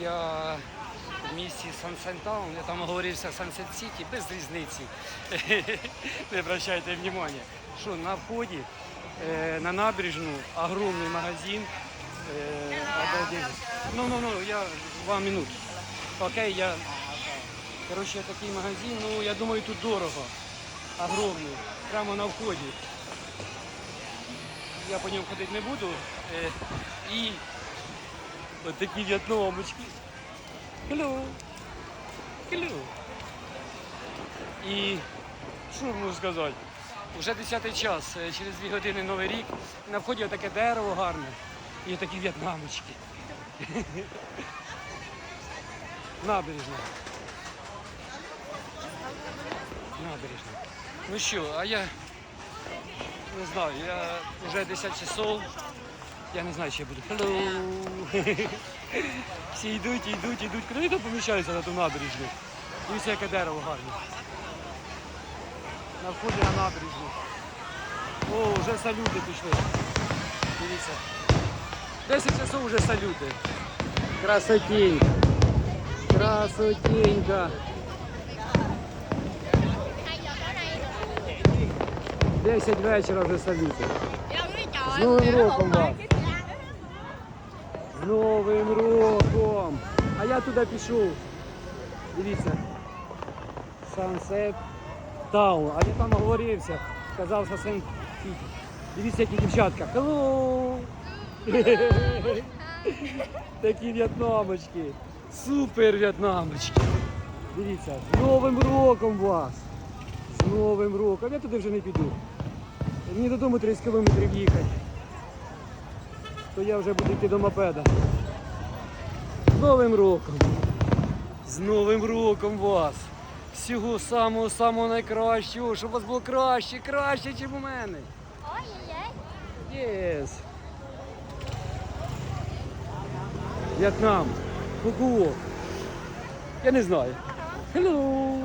Я в місті Сан-Сентаун, я там оговорився Сансет Сіті, без різниці. Не обращайте внимання. Що на вході е, на набережну огромний магазин. Е, ну, ну, ну, я вам минут. Окей, я. Коротше, такий магазин, ну я думаю, тут дорого. Огромний. Прямо на вході. Я по ньому ходити не буду. Е, і от такі в'єтнамочки. Hello. Hello. І що можу сказати? Уже 10 час, е, через 2 години Новий рік. На вході таке дерево гарне. І такі в'єтнамочки. Набережна. Набережна. Ну що, а я не знаю, я вже 10 часов. Я не знаю, чи я буду. Hello. Всі йдуть, йдуть, йдуть. Куди там поміщаюся на ту набережну? Дивіться, яке дерево гарне. На вході на набережну. О, вже салюти пішли. Дивіться. 10 часов вже салюти. Красотенька. Красотенька. 10 вечора вже салюти. З Новим роком вас! З Новим роком! А я туди пішов. Дивіться. Sunset Town. А я там оговорився. Сказав Сен Сіті. Дивіться, які дівчатка. Hello! Такі в'єтнамочки. Супер в'єтнамочки. Дивіться, з Новим роком вас! З Новим роком. Я туди вже не піду. Мені додому 30 кілометрів їхати. То я вже буду йти до мопеда. З Новим роком! З Новим роком вас! Всього самого самого найкращого, щоб у вас було краще, краще, ніж у мене. Yes. В'єтнам. Фукуок. Я не знаю. Hello.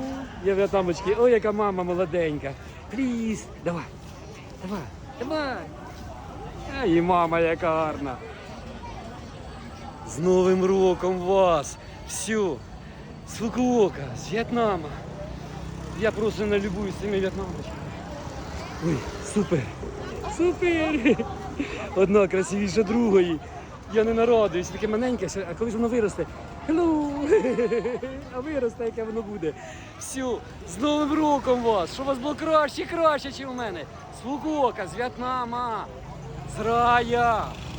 Я в'єтнамочки. Ой, яка мама молоденька. Пліз. Давай. Давай. Давай. І мама яка гарна. З Новим роком вас. Все. З Фукуока, з В'єтнама. Я просто не любуюсь цими в'єтнамочками. Ой, супер. Супер! Одна красивіша другої. Я не нарадуюсь, таке маленьке, а коли ж воно виросте? Hello! А виросте, яке воно буде. Все, з Новим роком вас! Щоб у вас було краще, краще, ніж у мене. З Фукуока, з В'єтнама, з рая.